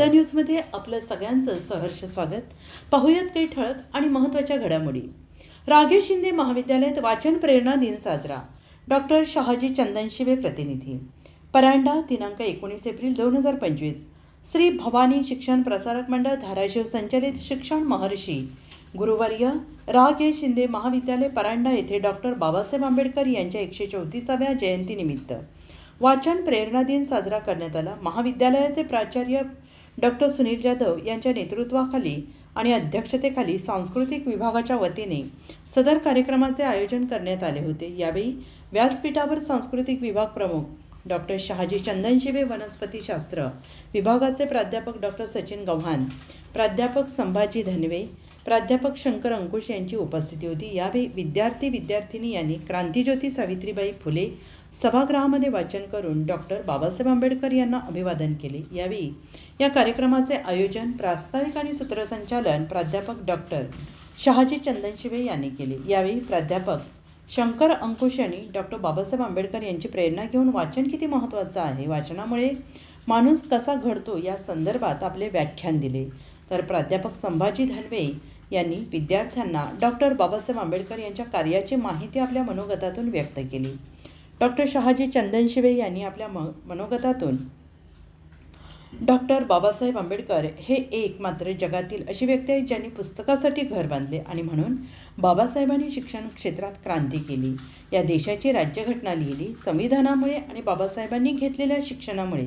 न्यूजमध्ये आपलं सगळ्यांचं सहर्ष स्वागत. पाहूयात काही ठळक आणि महत्त्वाच्या घडामोडी. रागेश शिंदे महाविद्यालयात वाचन प्रेरणा दिन साजरा. डॉक्टर शहाजी चंदनशिवे प्रतिनिधी. परांडा दिनांक एकोणीस एप्रिल दोन हजार पंचवीस. श्री भवानी शिक्षण प्रसारक मंडळ धाराशिव संचलित शिक्षण महर्षी. गुरुवर्य रागे शिंदे महाविद्यालय परांडा येथे डॉक्टर बाबासाहेब आंबेडकर यांच्या एकशे चौतीसाव्या जयंतीनिमित्त. वाचन प्रेरणा दिन साजरा करण्यात आला. महाविद्यालयाचे प्राचार्य डॉक्टर सुनील जाधव यांच्या नेतृत्वाखाली आणि अध्यक्षतेखाली सांस्कृतिक विभागाच्या वतीने सदर कार्यक्रमाचे आयोजन करण्यात आले होते. यावेळी व्यासपीठावर सांस्कृतिक विभाग प्रमुख डॉक्टर शहाजी चंदनशिवे वनस्पतीशास्त्र विभागाचे प्राध्यापक डॉक्टर सचिन गव्हाण प्राध्यापक संभाजी धनवे प्राध्यापक शंकर अंकुश यांची उपस्थिती होती. यावेळी विद्यार्थी विद्यार्थिनी यांनी क्रांतिज्योती सावित्रीबाई फुले सभागृहामध्ये वाचन करून डॉक्टर बाबासाहेब आंबेडकर यांना अभिवादन केले. यावेळी या कार्यक्रमाचे आयोजन प्रास्ताविक आणि सूत्रसंचालन प्राध्यापक डॉक्टर शहाजी चंदनशिवे यांनी केले. यावेळी प्राध्यापक शंकर अंकुश यांनी डॉक्टर बाबासाहेब आंबेडकर यांची प्रेरणा घेऊन वाचन किती महत्त्वाचं आहे वाचनामुळे माणूस कसा घडतो या संदर्भात आपले व्याख्यान दिले. तर प्राध्यापक संभाजी धनवे यांनी विद्यार्थ्यांना डॉक्टर बाबासाहेब आंबेडकर यांच्या कार्याची माहिती आपल्या मनोगतातून व्यक्त केली. डॉक्टर शहाजी चंदनशिवे यांनी आपल्या म मनोगतातून डॉक्टर बाबासाहेब आंबेडकर हे एक मात्र जगातील अशी व्यक्ती आहे ज्यांनी पुस्तकासाठी घर बांधले आणि म्हणून बाबासाहेबांनी शिक्षण क्षेत्रात क्रांती केली. या देशाची राज्यघटना लिहिली संविधानामुळे आणि बाबासाहेबांनी घेतलेल्या शिक्षणामुळे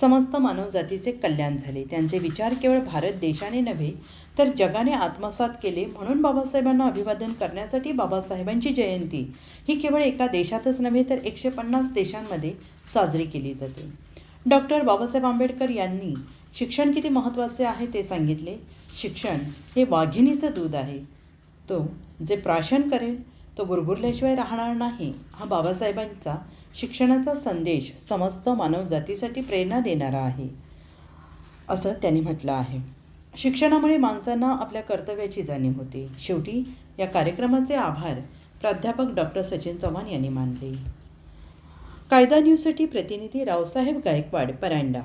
समस्त मानवजातीचे कल्याण झाले. त्यांचे विचार केवळ भारत देशाने नव्हे तर जगाने आत्मसात केले म्हणून बाबासाहेबांना अभिवादन करण्यासाठी बाबासाहेबांची जयंती ही केवळ एका देशातच नव्हे तर एकशे पन्नास देशांमध्ये साजरी केली जाते. डॉक्टर बाबासाहेब आंबेडकर यांनी शिक्षण किती महत्त्वाचे आहे ते सांगितले. शिक्षण हे वाघिणीचं दूध आहे. तो जे प्राशन करेल तो गुरगुरल्याशिवाय राहणार नाही हा बाबासाहेबांचा शिक्षणाचा संदेश समस्त मानवजातीसाठी प्रेरणा देणारा आहे असं त्यांनी म्हटलं आहे. शिक्षणामुळे माणसांना आपल्या कर्तव्याची जाणीव होते. शेवटी या कार्यक्रमाचे आभार प्राध्यापक डॉक्टर सचिन चव्हाण यांनी मानले. कायदा न्यूजसाठी प्रतिनिधी रावसाहेब गायकवाड परांडा.